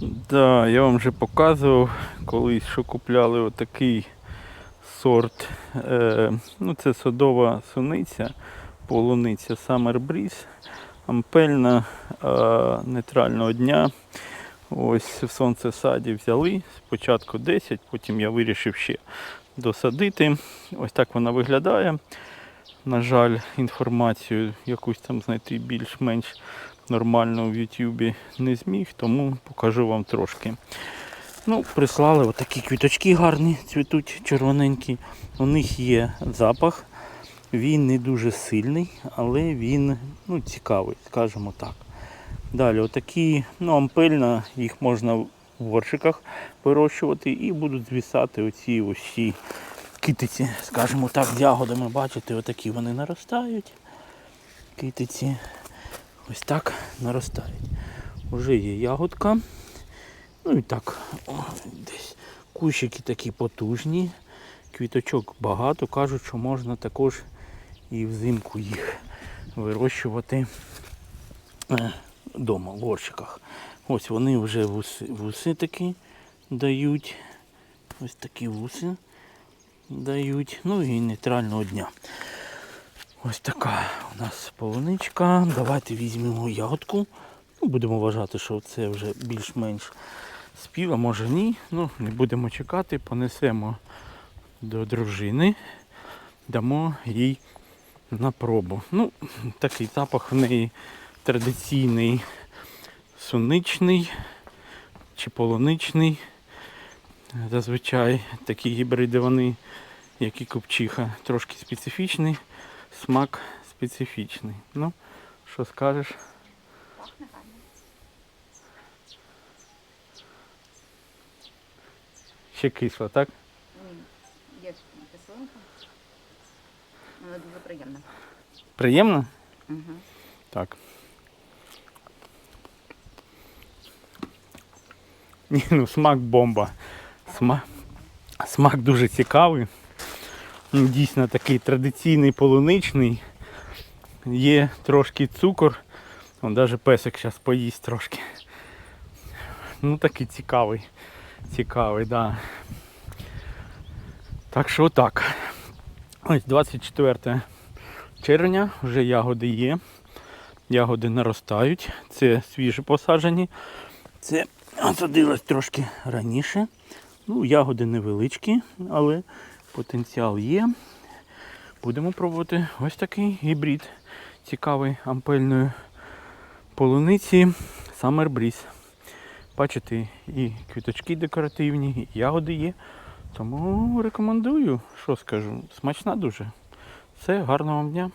Да, я вам вже показував колись, що купляли отакий сорт. Е, ну, це садова суниця, полуниця Summer Breeze, ампельна е, нейтрального дня. Ось в сонцесаді взяли. Спочатку 10, потім я вирішив ще досадити. Ось так вона виглядає. На жаль, інформацію якусь там знайти більш-менш нормально в Ютубі не зміг, тому покажу вам трошки. Ну, прислали отакі квіточки гарні, цвітуть червоненькі. У них є запах. Він не дуже сильний, але він ну, цікавий, скажімо так. Далі, отакі, ну, ампельна, їх можна в горшиках вирощувати і будуть звісати оці ось китиці, скажімо так, з ягодами. Бачите, отакі вони наростають. Китиці. Ось так наростають. Уже є ягодка. Ну і так, о, десь кущики такі потужні. Квіточок багато. Кажуть, що можна також і взимку їх вирощувати вдома, в горщиках. Ось вони вже вуси, вуси такі дають. Ось такі вуси дають. Ну і нейтрального дня. Ось така у нас полуничка. Давайте візьмемо ягодку. Ну, будемо вважати, що це вже більш-менш спів, а може ні. Ну, не будемо чекати, понесемо до дружини, дамо їй на пробу. Ну, такий запах в неї традиційний суничний чи полуничний. Зазвичай такі гібриди вони, як і купчиха, трошки специфічний, смак специфічний. Ну, що скажеш? Ще кисло, так? Є кислинка. Вона дуже приємна. Приємно? Угу. Так. Ні, ну смак бомба. Смак, смак дуже цікавий. Дійсно такий традиційний полуничний. Є трошки цукор. Вон навіть песик зараз поїсть трошки. Ну такий цікавий. Цікавий, да. Так що отак. Ось 24 червня, вже ягоди є. Ягоди наростають. Це свіжі посаджені. Це садилось трошки раніше. Ну, ягоди невеличкі, але потенціал є. Будемо пробувати ось такий гібрид цікавий ампельної полуниці Summer Breeze. Бачите, і квіточки декоративні, і ягоди є. Тому рекомендую, що скажу, смачна дуже. Все, гарного вам дня.